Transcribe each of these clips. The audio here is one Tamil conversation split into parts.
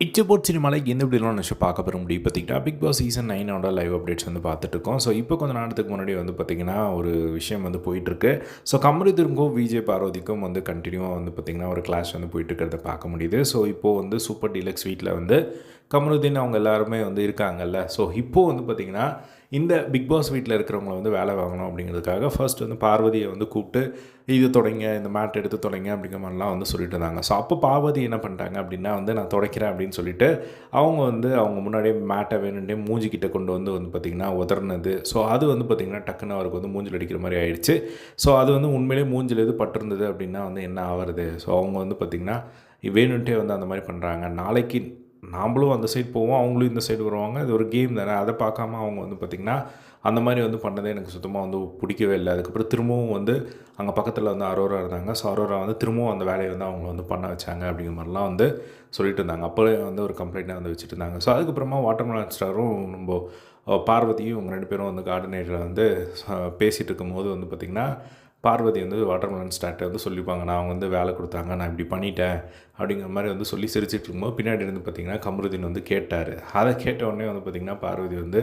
இச்சபோட் சினிமாவில் எந்த இப்படிலாம் நினச்சி பார்க்க போகிற முடியும் பார்த்திங்கன்னா பிக் பாஸ் சீசன் நைனோட லைவ் அப்டேட்ஸ் வந்து பார்த்துட்ருக்கோம் ஸோ இப்போ கொஞ்சம் நேரத்துக்கு முன்னாடி வந்து பார்த்திங்கன்னா ஒரு விஷயம் வந்து போயிட்டுருக்கு. ஸோ கமருதிற்கும் விஜய் பார்வதிக்கும் வந்து கண்டினியூவாக வந்து பார்த்திங்கன்னா ஒரு கிளாஷ் வந்து போயிட்டு இருக்கிறத பார்க்க முடியுது. ஸோ இப்போது வந்து சூப்பர் டீலக்ஸ் வீட்டில் வந்து கமருதீன் அவங்க எல்லாருமே வந்து இருக்காங்கல்ல. ஸோ இப்போது வந்து பார்த்திங்கன்னா இந்த பிக் பாஸ் வீட்டில் இருக்கிறவங்கள வந்து வேலை வாங்கணும் அப்படிங்கிறதுக்காக ஃபர்ஸ்ட் வந்து பார்வதியை வந்து கூப்பிட்டு இது தொடங்க இந்த மேட் எடுத்து தொடங்க அப்படிங்கிற மாதிரிலாம் வந்து சொல்லிட்டு இருந்தாங்க. ஸோ அப்போ பார்வதி என்ன பண்ணிட்டாங்க அப்படின்னா வந்து நான் தொடக்கிறேன் அப்படின்னு சொல்லிட்டு அவங்க வந்து அவங்க முன்னாடியே மேட்டை வேணுன்ட்டே மூஞ்சிக்கிட்ட கொண்டு வந்து வந்து பார்த்திங்கன்னா உதறினது ஸோ அது வந்து பார்த்திங்கன்னா டக்குன்னு அவருக்கு வந்து மூஞ்சில் அடிக்கிற மாதிரி ஆயிடுச்சு. ஸோ அது வந்து உண்மையிலேயே மூஞ்சில் எது பட்டிருந்தது அப்படின்னா வந்து என்ன ஆகிறது ஸோ அவங்க வந்து பார்த்திங்கன்னா வேணுன்ட்டே வந்து அந்த மாதிரி பண்ணுறாங்க நாளைக்கு நாம்ளும் அந்த சைடு போவோம் அவங்களும் இந்த சைடு வருவாங்க. இது ஒரு கேம் தானே. அதை பார்க்காம அவங்க வந்து பார்த்திங்கன்னா அந்த மாதிரி வந்து பண்ணதே எனக்கு சுத்தமாக வந்து பிடிக்கவே இல்லை. அதுக்கப்புறம் திரும்பவும் வந்து அங்கே பக்கத்தில் வந்து அரோரா இருந்தாங்க. ஸோ அரோரா வந்து திரும்பவும் அந்த வேலையை வந்து அவங்க வந்து பண்ண வச்சாங்க அப்படிங்கிற மாதிரிலாம் வந்து சொல்லிட்டு இருந்தாங்க. அப்போவே வந்து ஒரு கம்ப்ளைண்ட்டாக வந்து வச்சுட்டு இருந்தாங்க. ஸோ அதுக்கப்புறமா வாட்டர்மெலன் ஸ்டாரும் நம்ம பார்வதியும் இவங்க ரெண்டு பேரும் வந்து கார்டினேட்டரில் வந்து அஹ், பேசிகிட்டு இருக்கும்போது வந்து பார்த்திங்கன்னா பார்வதி வந்து வாட்டர்மெலன் ஸ்டார்ட்டை வந்து சொல்லிப்பாங்க நான் அவங்க வந்து வேலை கொடுத்தாங்க நான் இப்படி பண்ணிட்டேன் அப்படிங்கிற மாதிரி வந்து சொல்லி சிரிச்சிட்டு இருக்கும்போது பின்னாடி இருந்து பார்த்திங்கன்னா கமருதீன் வந்து கேட்டார். அதை கேட்ட உடனே வந்து பார்த்திங்கன்னா பார்வதி வந்து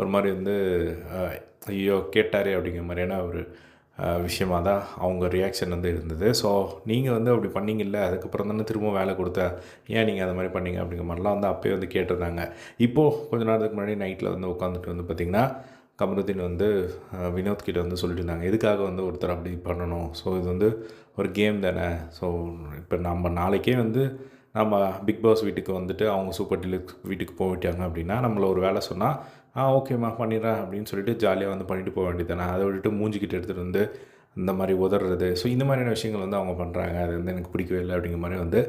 ஒரு மாதிரி வந்து ஐயோ கேட்டாரே அப்படிங்கிற மாதிரியான ஒரு விஷயமாக விஷயமா தான் அவங்க ரியாக்ஷன் வந்து இருந்தது. ஸோ நீங்கள் வந்து அப்படி பண்ணீங்கல்ல அதுக்கப்புறம் தானே திரும்ப வேலை கொடுத்தேன் ஏன் நீங்கள் அந்த மாதிரி பண்ணீங்க அப்படிங்கிற மாதிரிலாம் வந்து அப்போயே வந்து கேட்டிருந்தாங்க. இப்போது கொஞ்ச நேரத்துக்கு முன்னாடி நைட்டில் வந்து உட்காந்துட்டு வந்து பார்த்திங்கன்னா கமருதீன் வந்து வினோத் கிட்ட வந்து சொல்லிட்டு இருந்தாங்க எதுக்காக வந்து ஒருத்தர் அப்படி பண்ணணும்? ஸோ இது வந்து ஒரு கேம் தானே? ஸோ இப்போ நம்ம நாளைக்கே வந்து நம்ம பிக் பாஸ் வீட்டுக்கு வந்துட்டு அவங்க சூப்பர் டீலக்ஸ் வீட்டுக்கு போயிட்டாங்க அப்படின்னா நம்மளை ஒரு வேலை சொன்னால் ஆ ஓகேம்மா பண்ணிடுறேன் அப்படின்னு சொல்லிட்டு ஜாலியாக வந்து பண்ணிட்டு போக வேண்டியதானே அதை விட்டுட்டு மூஞ்சிக்கிட்டு எடுத்துகிட்டு வந்து இந்த மாதிரி உதறது. ஸோ இந்த மாதிரியான விஷயங்கள் வந்து அவங்க பண்ணுறாங்க அது வந்து எனக்கு பிடிக்கவே இல்லை அப்படிங்கிற மாதிரி வந்து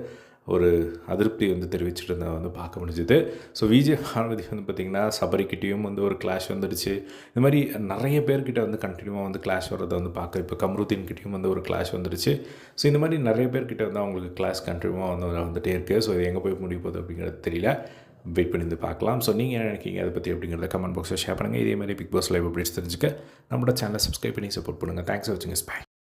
ஒரு அதிருப்தி வந்து தெரிவிச்சுட்டு இருந்ததை வந்து பார்க்க முடிஞ்சுது. ஸோ விஜய் பார்வதி வந்து பார்த்திங்கன்னா சபரிக்கிட்டேயும் வந்து ஒரு கிளாஷ் வந்துடுச்சு. இந்த மாதிரி நிறைய பேர்கிட்ட வந்து கண்டினியூவாக வந்து கிளாஷ் வர்றதை வந்து பார்க்க இப்போ கம்ருதீன் கிட்டேயும் வந்து ஒரு கிளாஷ் வந்துடுச்சு. ஸோ இந்த மாதிரி நிறைய பேர்கிட்ட வந்து அவங்களுக்கு கிளாஸ் கண்டினியூவாக வந்து வந்துகிட்டே இருக்குது ஸோ இது எங்கே போய் முடிய போகுது அப்படிங்கிறது தெரியல. வெயிட் பண்ணி வந்து பார்க்கலாம். ஸோ நீங்கள் என்ன நினைக்கிங்க? அதை பற்றி அப்படிங்கிறத கமெண்ட் பாக்ஸில் ஷேர் பண்ணுங்கள் இதே மாதிரி பிக் பாஸ் லைவ் அப்டேட்ஸ் தெரிஞ்சுக்க நம்மளோட சேனலை சப்ஸ்கிரைப் பண்ணி சப்போர்ட் பண்ணுங்கள் தேங்க்ஸ் ஃபார் வாட்சிங் ஸ்பை